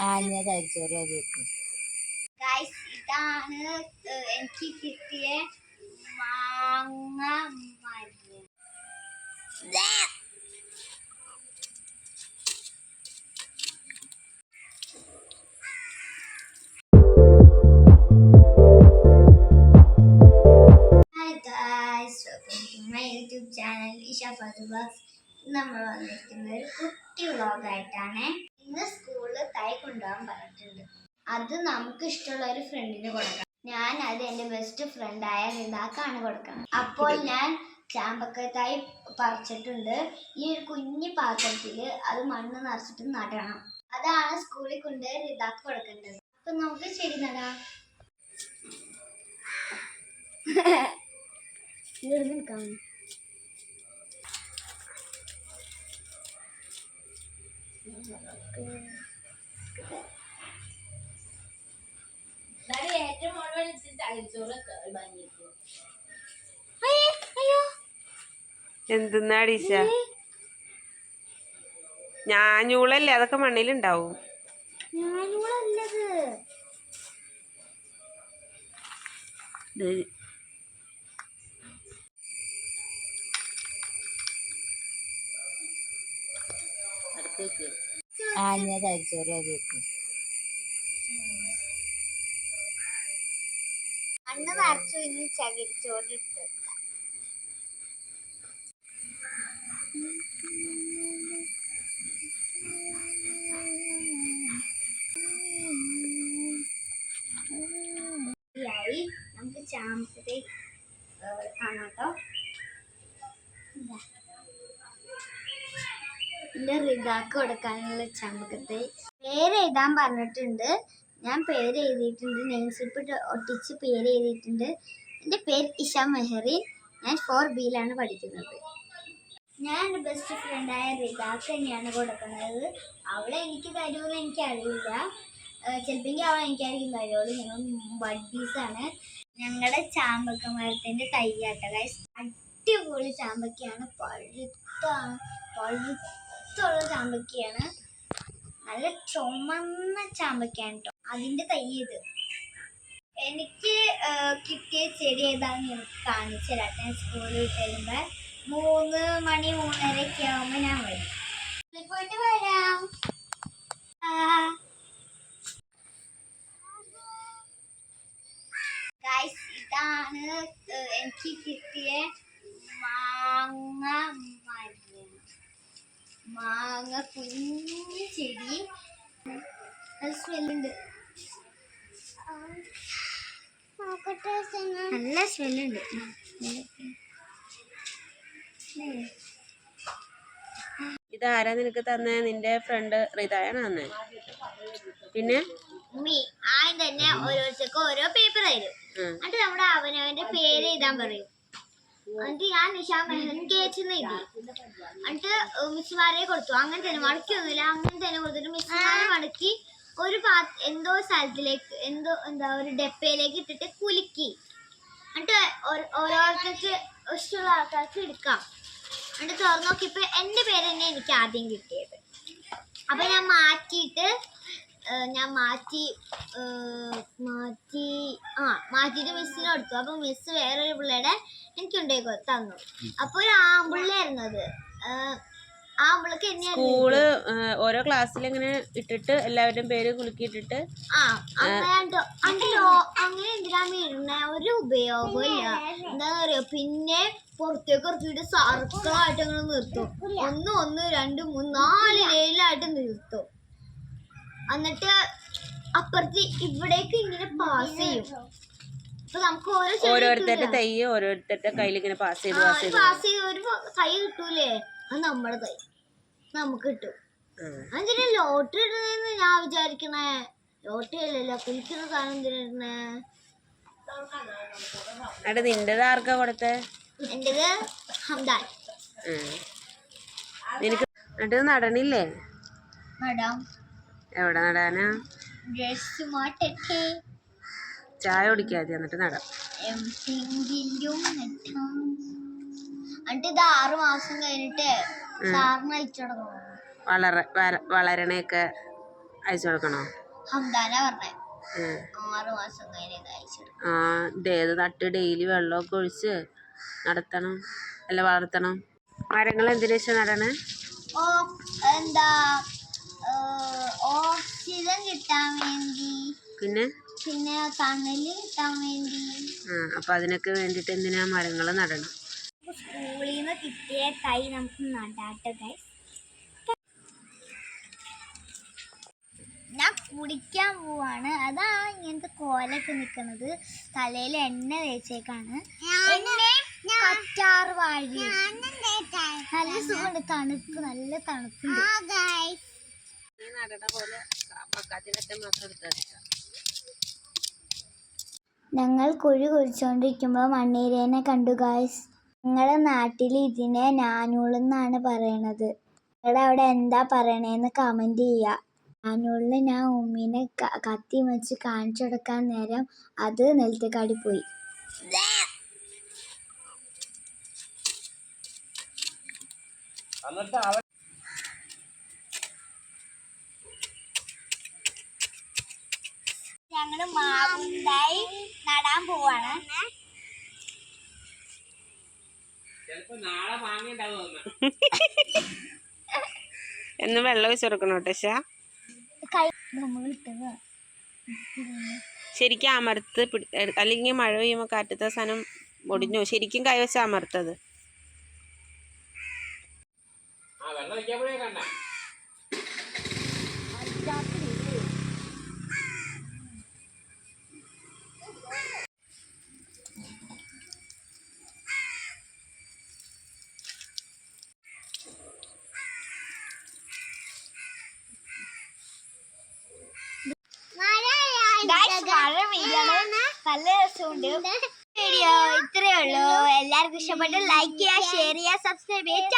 ആ ഞാൻ കഴിച്ചോരോ cake guys ഇതാണ് ഏഹ്, എനിക്ക് കിട്ടിയ മാങ്ങ മരം hi guys welcome to my നമ്മൾ വന്നിരിക്കുന്നത് ഒരു കുട്ടി വ്ളോഗായിട്ടാണ്. ഇന്ന് സ്കൂളിൽ തൈ കൊണ്ടുപോകാൻ പറഞ്ഞിട്ടുണ്ട്. അത് നമുക്ക് ഇഷ്ടമുള്ള ഒരു ഫ്രണ്ടിന് കൊടുക്കാം. ഞാൻ അത് എന്റെ ബെസ്റ്റ് ഫ്രണ്ടായ റിതാക്കാണ് കൊടുക്കണം അപ്പോൾ ഞാൻ ചാമ്പക്ക തൈ പറിച്ചിട്ടുണ്ട്. ഈ ഒരു കുഞ്ഞു പാത്രത്തിൽ അത് മണ്ണ് നിറച്ചിട്ട് നടണം. അതാണ് സ്കൂളിൽ കൊണ്ട് റിതാക്ക് കൊടുക്കേണ്ടത്. അപ്പൊ നമുക്ക് ശരി നടാം. എന്തെന്നാടീശ ഞാഞ്ഞൂളല്ലേ അതൊക്കെ മണ്ണിലുണ്ടാവും. ആഞ്ഞത് ആ ഞാൻ കഴിച്ചോരോ മണ്ണ് നിറച്ചു ഇനി ചകിരിച്ചോറിട്ട് ായി നമുക്ക് ചാമ്പത്തെ കാണാട്ടോ എന്റെ റിതാക്ക് കൊടുക്കാനുള്ള ചാമ്പക്കത്തെ. പേര് എഴുതാൻ പറഞ്ഞിട്ടുണ്ട്. ഞാൻ പേര് എഴുതിയിട്ടുണ്ട്. നെയിം സ്ലിപ്പ് ഒട്ടിച്ച് പേര് എഴുതിയിട്ടുണ്ട്. എന്റെ പേര് ഇഷ മെഹറി ഞാൻ ഫോർ ബിയിലാണ് പഠിക്കുന്നത്. ഞാൻ എന്റെ ബെസ്റ്റ് ഫ്രണ്ടായ റിതാക്ക് തന്നെയാണ് കൊടുക്കുന്നത്. അവളെ എനിക്ക് തരുമെന്ന് എനിക്കറിയില്ല. ചിലപ്പോൾ അവൾ എനിക്കായിരിക്കും തരുള്ളൂ. ഞങ്ങൾ ബഡ്ഡീസാണ് ഞങ്ങളുടെ ചാമ്പക്ക മരത്തിന്റെ ഗൈസ് അടിപൊളി ചാമ്പക്കയാണ്. പഴുത്താണ് പഴുത്തുള്ള ചാമ്പക്കയാണ്. നല്ല ചുമന്ന ചാമ്പക്കയാണ് കേട്ടോ അതിന്റെ തൈ ഇത് എനിക്ക് കിട്ടിയ ചെടി ഏതാണെന്ന് എനിക്ക് ഞാൻ സ്കൂളിൽ വിട്ട് മൂന്ന് മണി മൂന്നരയൊക്കെ ആവുമ്പോ ഞാൻ വരും. പോയിട്ട് വരാം. ഇതാണ് എനിക്ക് കിട്ടിയ മാങ്ങ മരം. മാങ്ങ കുഞ്ഞു ചെടി. സ്മെല്ലുണ്ട് നല്ല സ്മെല്ലുണ്ട്. ഇതാരാ നിനക്ക് തന്നെ? നിന്റെ ഫ്രണ്ട് റിതായാണ് തന്നെ. പിന്നെ? ആദ്യം തന്നെ ഓരോരുത്തർക്കും ഓരോ പേപ്പർ തരും. എന്നിട്ട് നമ്മുടെ അവനവന്റെ പേര് എഴുതാൻ പറയും. എന്നിട്ട് ഞാൻ നിഷാ മെഹൻ കേച്ചെന്ന് എഴുതി. എന്നിട്ട് മിസ്സുമാരെ കൊടുത്തു. അങ്ങനെ തന്നെ മടക്കി ഒന്നുമില്ല അങ്ങനെ തന്നെ കൊടുത്തിട്ട് മിസ്സുമാരെ മടക്കി ഒരു പാ എന്തോ സ്ഥലത്തിലേക്ക് എന്തോ എന്താ ഒരു ഡപ്പയിലേക്ക് ഇട്ടിട്ട് കുലുക്കി. എന്നിട്ട് ഓരോ- ഓരോരുത്തർക്ക് ഇഷ്ടമുള്ള ആൾക്കാർക്ക് എടുക്കാം. എന്നിട്ട് തുറന്നു നോക്കിയപ്പോൾ എന്റെ പേര് തന്നെ എനിക്ക് ആദ്യം കിട്ടിയത്. അപ്പം ഞാൻ മാറ്റിയിട്ട് ഞാൻ മാറ്റി മാറ്റി ആ മാറ്റിയിട്ട് മിസ്സിന് കൊടുത്തു. അപ്പം മിസ് വേറൊരു പിള്ളേടെ എനിക്ക് ഉണ്ടായി തന്നു. അപ്പോൾ ഒരു ആമ്പിള്ളായിരുന്നു സ്കൂൾ ഓരോ ക്ലാസ്സിൽ ഇങ്ങനെ ഇട്ടിട്ട് എല്ലാവരുടെയും പേര് കുലുക്കിയിട്ടിട്ട് അങ്ങനെ ഒരു ഉപയോഗമില്ല എന്താ പറയാ പിന്നെ പുറത്തേക്ക് ഇറക്കിയിട്ട് സർക്കിളായിട്ട് അങ്ങനെ നിർത്തും. ഒന്ന് ഒന്ന് രണ്ട് മൂന്ന് നാല് ഏഴിലായിട്ട് നിർത്തും. എന്നിട്ട് അപ്പുറത്ത് ഇവിടേക്ക് ഇങ്ങനെ പാസ് ചെയ്യും. ഓരോരുത്തരുടെ. തൈ ഓരോരുത്തരുടെ കയ്യിൽ ഇങ്ങനെ പാസ് ചെയ്ത് പാസ് ചെയ്ത് ഒരു കൈ കിട്ടൂലേ? അത് നമ്മുടെ കൈ നമുക്ക് കിട്ടും. എന്തിനാ ലോട്ടറി ഇടുന്നതെന്ന് ഞാൻ വിചാരിക്കണേ. ലോട്ടറി അല്ലല്ലോ കുളിക്കുന്ന സാധനം എന്തിനാ നിന്റെ അവിടെ നിന്റേത് ആർക്കാ കൊടുത്തേ? എന്റേത് ഹംദാൻ. നിനക്ക് എന്നിട്ട് നടണില്ലേ എവിടെ നടാനാ? ചായ കുടിക്കാതെ എന്നിട്ട് നടാം. എന്നിട്ട് ഇത് ആറു മാസം കഴിഞ്ഞിട്ട് സാറിന് അയച്ചു തുടങ്ങും വളര വളരണയൊക്കെ അയച്ചു കൊടുക്കണോ? ഹംദാന പറഞ്ഞേ. മാസം കഴിഞ്ഞിട്ട് അയച്ചു ആ ഇതേത് നട്ട് ഡെയിലി വെള്ളമൊക്കെ ഒഴിച്ച് നടത്തണം അല്ല വളർത്തണം. മരങ്ങൾ എന്തിനു വെച്ചാൽ നടണേ ഓ എന്താ ഓക്സിജൻ കിട്ടാൻ വേണ്ടി. പിന്നെ? പിന്നെ തണൽ കിട്ടാൻ വേണ്ടി. ആ അപ്പം അതിനൊക്കെ വേണ്ടിട്ട് എന്തിനാ മരങ്ങൾ നടണം? നിന്ന് കിട്ടിയ തൈ നമുക്ക് നടാട്ടോ ഗൈസ് ഞാൻ കുടിക്കാൻ പോവാണ്. അതാ ഇങ്ങനത്തെ കോലൊക്കെ നിൽക്കുന്നത് തലയിൽ എണ്ണ തേച്ചേക്കാണ്. കറ്റാർ വാഴ. നല്ല സുഖമുണ്ട്. തണുപ്പ് നല്ല തണുപ്പുണ്ട്. ഞങ്ങൾ കുഴി കുഴിച്ചുകൊണ്ടിരിക്കുമ്പോൾ മണ്ണീരേനെ കണ്ടു ഗായ്സ് ഞങ്ങളുടെ നാട്ടിൽ ഇതിനെ നാനൂളെന്നാണ് പറയണത്. നിങ്ങളുടെ അവിടെ എന്താ പറയണേന്ന് കമന്റ് ചെയ്യുക നാനൂളിന് ഞാൻ ഉമ്മീനെ കത്തി വെച്ച് കാണിച്ചു കൊടുക്കാൻ നേരം അത് നിലത്തേക്കാടി പോയി. ഞങ്ങൾ മാവുണ്ടായി നടാൻ പോവാണ്. എന്ന് വെള്ളം ഒഴിച്ച് കൊടുക്കണോ ഇട്ടത്. ശരിക്കും അമർത്ത് അല്ലെങ്കിൽ മഴ പെയ്യുമ്പോൾ കാറ്റത്തെ സാധനം ഒടിഞ്ഞു. ശരിക്കും കൈവച്ച അമർത്തത്. Guys, മഴ പെയ്യാണ് നല്ല രസമുണ്ട്. വീഡിയോ ഇത്രയേ ഉള്ളൂ. എല്ലാവർക്കും ഇഷ്ടപ്പെട്ട്. ലൈക്ക് ചെയ്യുക ഷെയർ ചെയ്യുക സബ്സ്ക്രൈബ് ചെയ്യുക.